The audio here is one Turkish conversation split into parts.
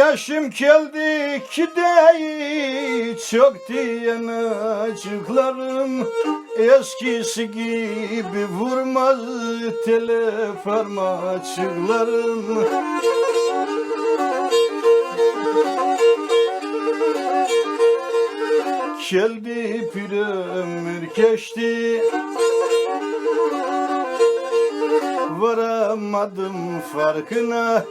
Yaşım geldi ki değil çok diyen acıklarım. Eskisi gibi vurmaz tele parmağım Geldi bir ömür geçti. Varamadım farkına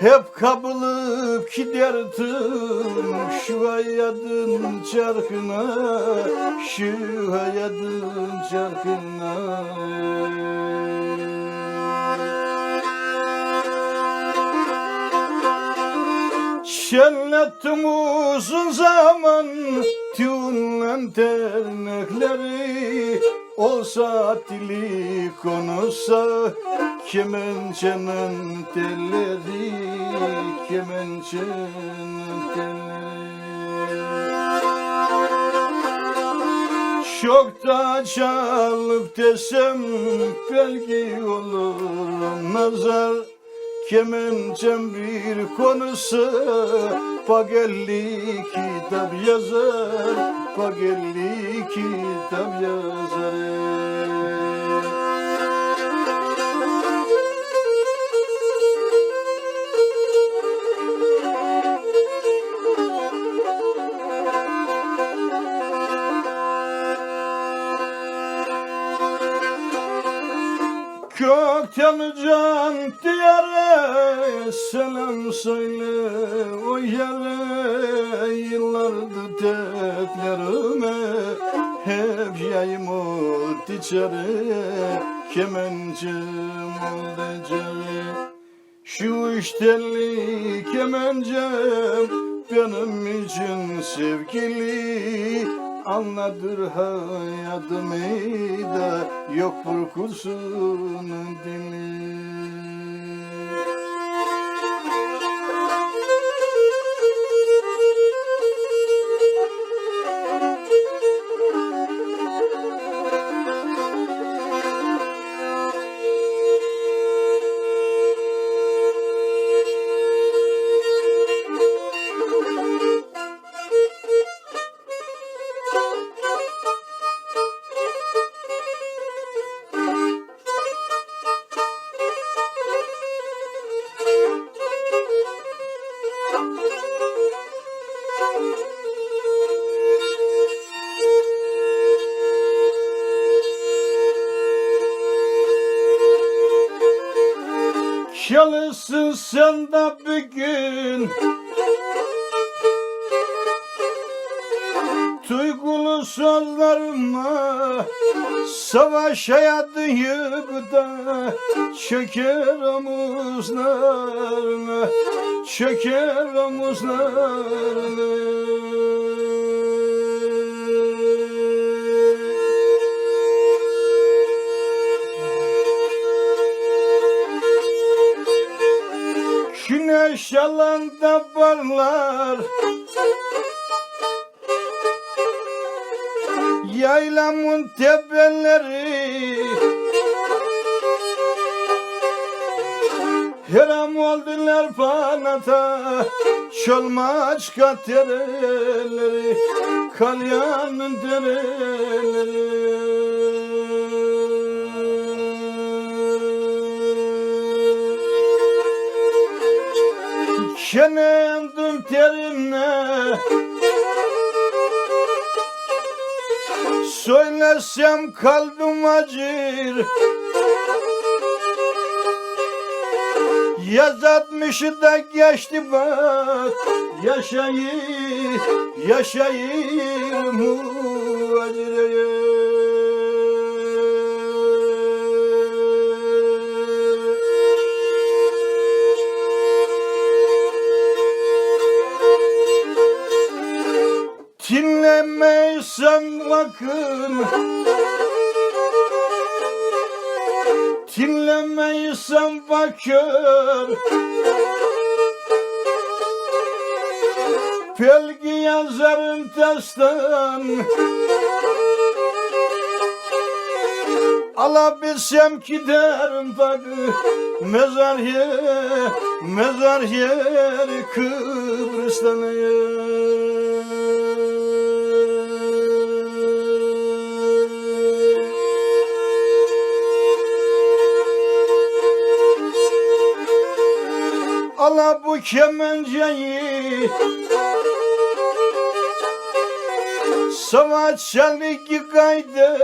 hep kapılıp giderdim şu hayatın çarkına Şu hayatın çarkına. Şenlettim uzun zaman tüyünle ternekleri Olsa dili konuşsa kemençenin telleri Kemençenin telleri. Çok da çalıp desem belki olur nazar Kemençem bir konusu Bak elli kitap yazar Bak elli kitap yazar Gökten can diyare selam söyle o yere Yıllardır teklerime hep yayım oldu içeri Kemencim oldu içeri Şu üç telli kemencem benim için sevgili Anladır hayatımı da yok korkusunun dili Çalışsın sen de bir gün Tuygulu sözlerime Savaş hayatıyıp da Çeker omuzlarına Çeker omuzlarına Güneş yalanda parlar Yaylamın tepeleri. Heram oldular panata Çolmaçka tereleri Kalyanın tereleri Kenendim terine Söylesem kalbim acır. Yaz altmışı da geçti bak. Yaşayır, yaşayır mu Dinlemeysen bakın. Dinlemeysen bakır Belki yazarım destan Alabilsem giderim bak mezar yer, mezar yer Kıbrıs'tan Ala bu kemenceyi. Savaş çalık kaydı.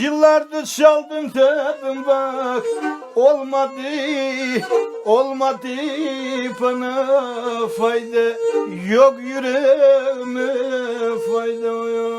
Yıllardır çaldım dedim bak. Olmadı, olmadı bana fayda. Yok yüreğime fayda yok